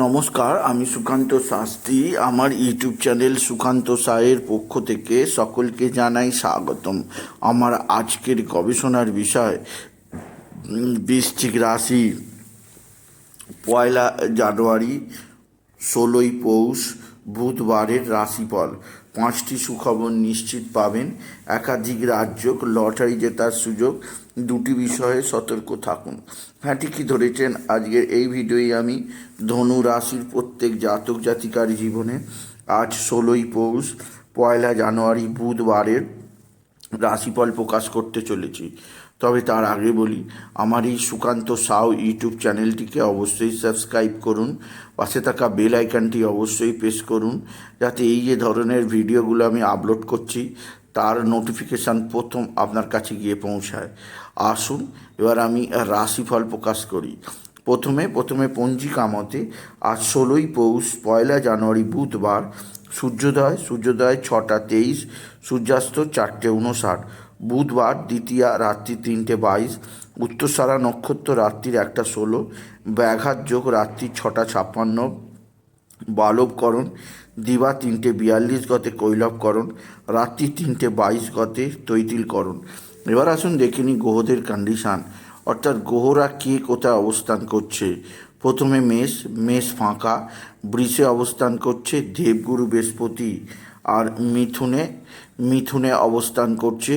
নমস্কার, আমি সুকান্ত শাস্ত্রী। আমার ইউটিউব চ্যানেল সুকান্ত সায়ের পক্ষ থেকে সকলকে জানাই স্বাগতম। আমার আজকের গবেষণার বিষয় বৃশ্চিক রাশি, পয়লা জানুয়ারি, ষোলোই পৌষ, বুধবারের রাশিফল। পাঁচটি সুখবর নিশ্চিত পাবেন। একাধিক রাজ্য লটারি জেতার সুযোগ। দুটি বিষয়ে সতর্ক থাকুন। হ্যাঁ ঠিকই ধরেছেন। আজকের এই ভিডিওই আমি ধনু রাশির প্রত্যেক জাতক জাতিকার জীবনে আজ ষোলোই পৌষ, পয়লা জানুয়ারি বুধবারের রাশিফল প্রকাশ করতে চলেছি। তবে তার আগে বলি, আমার এই সুকান্ত সাউ ইউটিউব চ্যানেলটিকে অবশ্যই সাবস্ক্রাইব করুন, পাশে থাকা বেল আইকনটি অবশ্যই প্রেস করুন, যাতে এই যে ধরনের ভিডিওগুলো আমি আপলোড করছি, তার নোটিফিকেশান প্রথম আপনার কাছে গিয়ে পৌঁছায়। আসুন, এবার আমি রাশিফল প্রকাশ করি। প্রথমে প্রথমে পঞ্জিকা মতে, আজ ষোলোই পৌষ, পয়লা জানুয়ারি বুধবার, সূর্যোদয় সূর্যোদয় ছটা তেইশ, সূর্যাস্ত চারটে উনষাট। বুধবার দ্বিতীয়া রাত্রি তিনটে বাইশ, উত্তরসারা নক্ষত্র রাত্রির একটা ষোলো, ব্যাঘাত যোগ রাত্রি ছটা ছাপ্পান্ন, বালবকরণ দিবা তিনটে বিয়াল্লিশ গতে কৈলবকরণ রাত্রি তিনটে বাইশ গতে তৈতিলকরণ। এবার আসুন দেখে নিই গ্রহদের কন্ডিশান অর্থাৎ গ্রহরা কে কোথায় অবস্থান করছে? প্রথমে মেষ মেষ ফাঁকা, বৃষে অবস্থান করছে দেবগুরু বৃহস্পতি, আর মিথুনে মিথুনে অবস্থান করছে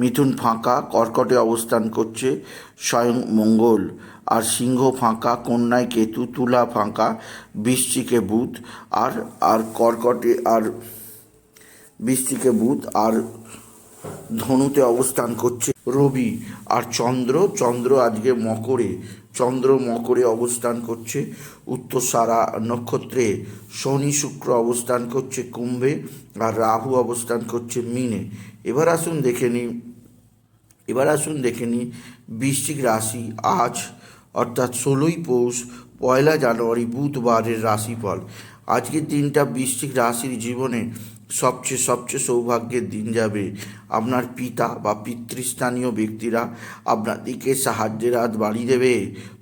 মিথুন ফাঁকা, কর্কটে অবস্থান করছে স্বয়ং মঙ্গল। আর সিংহ ফাঁকা, কন্যায় কেতু, তুলা ফাঁকা, বৃশ্চিকে বুধ, আর আর কর্কটে, আর বৃষ্টিকে বুধ, আর ধনুতে অবস্থান করছে রবি। আর চন্দ্র চন্দ্র আজকে মকরে, চন্দ্র মকরে অবস্থান করছে উত্তরসারা নক্ষত্রে। শনি শুক্র অবস্থান করছে কুম্ভে, আর রাহু অবস্থান করছে মিনে। এবার আসুন দেখে নিই, এবার আসুন দেখে নিই বৃশ্চিক রাশি আজ, অর্থাৎ ষোলোই পৌষ, পয়লা জানুয়ারি বুধবারের রাশিফল। আজকের দিনটা বৃশ্চিক রাশির জীবনে সবচেয়ে সবচেয়ে সৌভাগ্যের দিন যাবে। আপনার পিতা বা পিতৃস্থানীয় ব্যক্তিরা আপনাদেরকে সাহায্যের হাত বাড়িয়ে দেবে।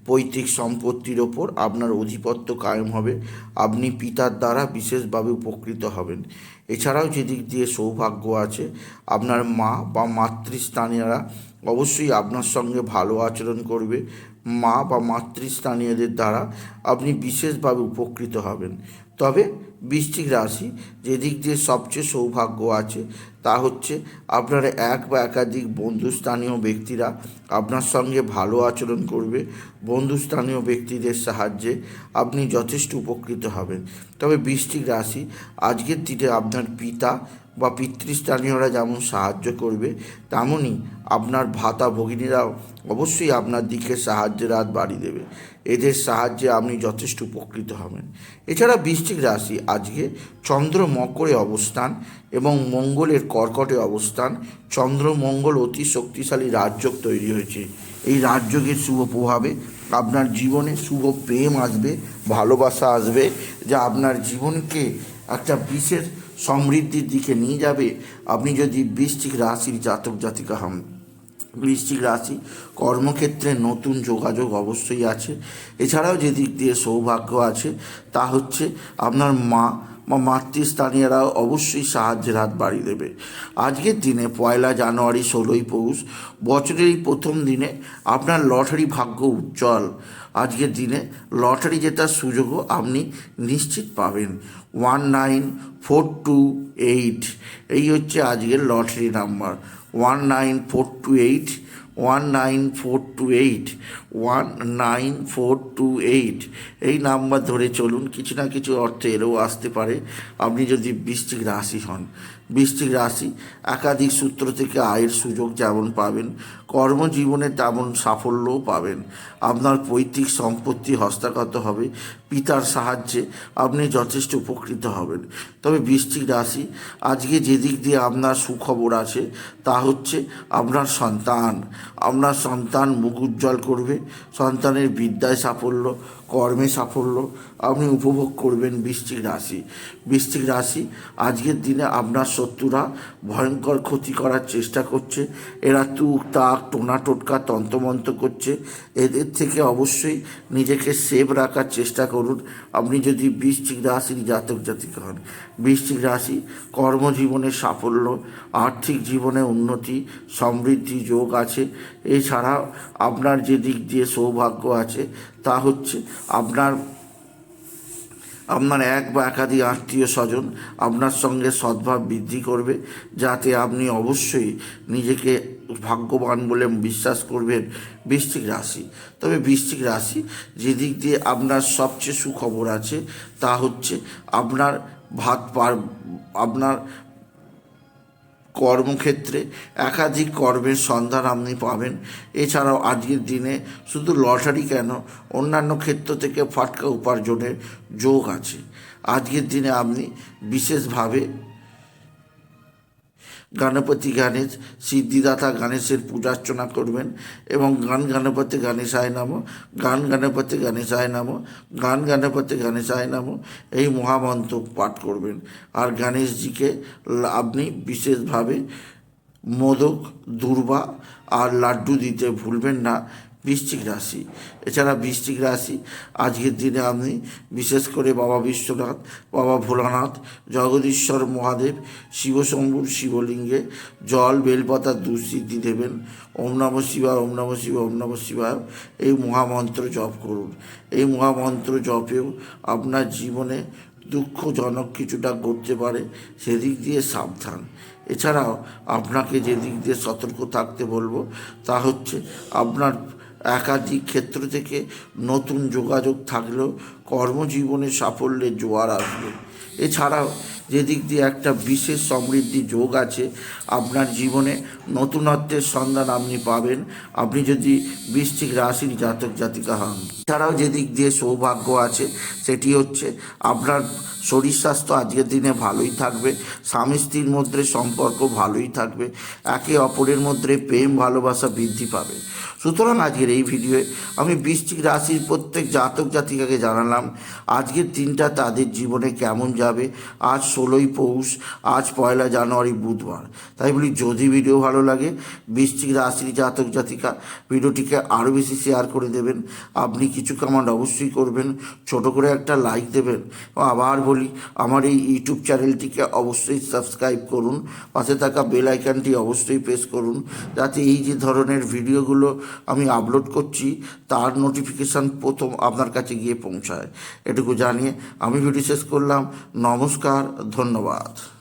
পৈতৃক সম্পত্তির ওপর আপনার অধিপত্য কায়েম হবে। আপনি পিতার দ্বারা বিশেষভাবে উপকৃত হবেন। এছাড়াও যেদিক দিয়ে সৌভাগ্য আছে, আপনার মা বা মাতৃস্থানীয়রা অবশ্যই আপনার সঙ্গে ভালো আচরণ করবে। মা বা মাতৃস্থানীয়দের দ্বারা আপনি বিশেষভাবে উপকৃত হবেন। তবে বৃশ্চিক রাশি, যেদিক দিয়ে সবচেয়ে সৌভাগ্য আছে, তা হচ্ছে আপনার এক বা একাধিক বন্ধুস্থানীয় ব্যক্তিরা আপনার সঙ্গে ভালো আচরণ করবে, বন্ধুস্থানীয় ব্যক্তিদের সাহায্যে আপনি যথেষ্ট উপকৃত হবেন। তবে বৃষ্টিক রাশি, আজকের দিনে আপনার পিতা বা পিতৃস্থানীয়রা যেমন সাহায্য করবে তেমনই আপনার ভাতা ভগিনীরা অবশ্যই আপনার দিকে সাহায্যের হাত বাড়িয়ে দেবে। এদের সাহায্যে আপনি যথেষ্ট উপকৃত হবেন। এছাড়া বৃশ্চিক রাশি আজকে চন্দ্র মকরে অবস্থান এবং মঙ্গলের কর্কটে অবস্থান। চন্দ্র, মঙ্গল অতি শক্তিশালী রাজযোগ তৈরি হয়েছে। এই রাজযোগের শুভ প্রভাবে আপনার জীবনে শুভ প্রেম আসবে, ভালোবাসা আসবে, যা আপনার জীবনকে একটা বিশেষ সমৃদ্ধির দিকে নিয়ে যাবে। আপনি যদি বৃষ্টিক রাশির জাতক জাতিকা হন, বৃশ্চিক রাশি কর্মক্ষেত্রে নতুন যোগাযোগ অবশ্যই আছে। এছাড়াও যে দিক দিয়ে সৌভাগ্য আছে, তা হচ্ছে আপনার মা বা মাতৃস্থানীয়রাও অবশ্যই সাহায্যের হাত বাড়িয়ে দেবে। আজকের দিনে পয়লা জানুয়ারি ষোলোই পৌষ, বছরের এই প্রথম দিনে আপনার লটারি ভাগ্য উজ্জ্বল। আজকের দিনে লটারি জেতার সুযোগও আপনি নিশ্চিত পাবেন। One nine four two eight, এই হচ্ছে আজকের lottery number. One nine four two eight one nine four two eight one nine four two eight এই নাম্বার ধরে চলুন, কিছু না কিছু অর্থে এরও আসতে পারে। আপনি যদি বৃশ্চিক রাশি হন বৃশ্চিক রাশি, একাধিক সূত্র থেকে আয়ের সুযোগ যেমন পাবেন, কর্মজীবনে তেমন সাফল্যও পাবেন। আপনার পৈতৃক সম্পত্তি হস্তাগত হবে, পিতার সাহায্যে আপনি যথেষ্ট উপকৃত হবেন। তবে বৃশ্চিক রাশি, আজকে যেদিক দিয়ে আপনার সুখবর আছে, তা হচ্ছে আপনার সন্তান। আপনার সন্তান মুখ উজ্জ্বল করবে, সন্তানের বিদ্যায় সাফল্য, কর্মে সাফল্য আপনি উপভোগ করবেন বৃশ্চিক রাশি। বৃশ্চিক রাশি, আজকের দিনে আপনার শত্রুরা ভয়ঙ্কর ক্ষতি করার চেষ্টা করছে। এরা তুক, তাক, টোনা, টোটকা, তন্ত্রমন্ত্র করছে। এদের থেকে অবশ্যই নিজেকে সেভ রাখার চেষ্টা করুন। আপনি যদি বৃশ্চিক রাশির জাতক জাতিকা হন, বৃশ্চিক রাশি কর্মজীবনে সাফল্য, আর্থিক জীবনে উন্নতি, সমৃদ্ধি যোগ আছে। এছাড়া আপনার যে দিক দিয়ে সৌভাগ্য আছে, তা হচ্ছে আপনার আপনার এক বা একাধিক আত্মীয় স্বজন আপনার সঙ্গে সদ্ভাব বৃদ্ধি করবে, যাতে আপনি অবশ্যই নিজেকে ভাগ্যবান বলে বিশ্বাস করবেন বৃশ্চিক রাশি। তবে বৃশ্চিক রাশি যেদিক দিয়ে আপনার সবচেয়ে সুখবর আছে, তা হচ্ছে আপনার ভাত পার আপনার কর্মক্ষেত্রে একাধিক কর্মের সন্ধান আপনি পাবেন। এছাড়াও আজকের দিনে শুধু লটারি কেন, অন্যান্য ক্ষেত্র থেকে ফাটকা উপার্জনের যোগ আছে। আজকের দিনে আপনি বিশেষভাবে গণপতি গণেশ, সিদ্ধিদাতা গণেশের পূজার্চনা করবেন এবং গান গণপতি গণেশায় নাম, গান গণপতি গণেশায় নাম, গান গণপতি গণেশায় নাম, এই মহামন্ত্র পাঠ করবেন। আর গণেশজিকে আপনি বিশেষভাবে মোদক, দুর্বা আর লাড্ডু দিতে ভুলবেন না। বৃশ্চিক রাশি। এছাড়া বৃশ্চিক রাশি, আজকের দিনে আপনি বিশেষ করে বাবা বিশ্বনাথ, বাবা ভোলানাথ, জগদীশ্বর মহাদেব শিবশম্ভুর শিবলিঙ্গে জল, বেলপাতা দুঃসিদ্ধি দেবেন। ওম নম শিবায়, ওম নম শিবা ওম নম শিবায় এই মহামন্ত্র জপ করুন। এই মহামন্ত্র জপেও আপনার জীবনে দুঃখজনক কিছুটা ঘটতে পারে, সেদিক দিয়ে সাবধান। এছাড়াও আপনাকে যেদিক দিয়ে সতর্ক থাকতে বলব, তা হচ্ছে আপনার একাধিক ক্ষেত্র থেকে নতুন যোগাযোগ থাকলেও কর্মজীবনে সাফল্যের জোয়ার আসবে। এছাড়াও যে দিক দিয়ে একটা বিশেষ সমৃদ্ধি যোগ আছে, আপনার জীবনে নতুনত্বের সন্ধান আপনি পাবেন। আপনি যদি বৃষ্টিক রাশির জাতক জাতিকা হন, এছাড়াও যে দিক দিয়ে সৌভাগ্য আছে, সেটি হচ্ছে আপনার শরীর স্বাস্থ্য আজকের দিনে ভালোই থাকবে, স্বামী স্ত্রীর মধ্যে সম্পর্ক ভালোই থাকবে, একে অপরের মধ্যে প্রেম, ভালোবাসা বৃদ্ধি পাবে। সুতরাং আজকের এই ভিডিওয়ে আমি বৃষ্টিক রাশির প্রত্যেক জাতক জাতিকাকে জানালাম, আজকের দিনটা তাদের জীবনে কেমন যাবে, আজ ষোলোই পৌষ, আজ পয়লা জানুয়ারি বুধবার। তাই বলি, যদি ভিডিও ভালো লাগে, বৃশ্চিক রাশির জাতক, জাতিকা, ভিডিওটিকে আরও বেশি শেয়ার করে দেবেন। আপনি কিছু কমান্ড অবশ্যই করবেন, ছোট করে একটা লাইক দেবেন। আবার বলি, আমার এই ইউটিউব চ্যানেলটিকে অবশ্যই সাবস্ক্রাইব করুন, পাশে থাকা বেল আইকনটি অবশ্যই প্রেস করুন, যাতে এই যে ধরনের ভিডিওগুলো আমি আপলোড করছি, তার নোটিফিকেশান প্রথম আপনার কাছে গিয়ে পৌঁছায়। এটুকু জানিয়ে আমি ভিডিও শেষ করলাম। নমস্কার ধন্যবাদ।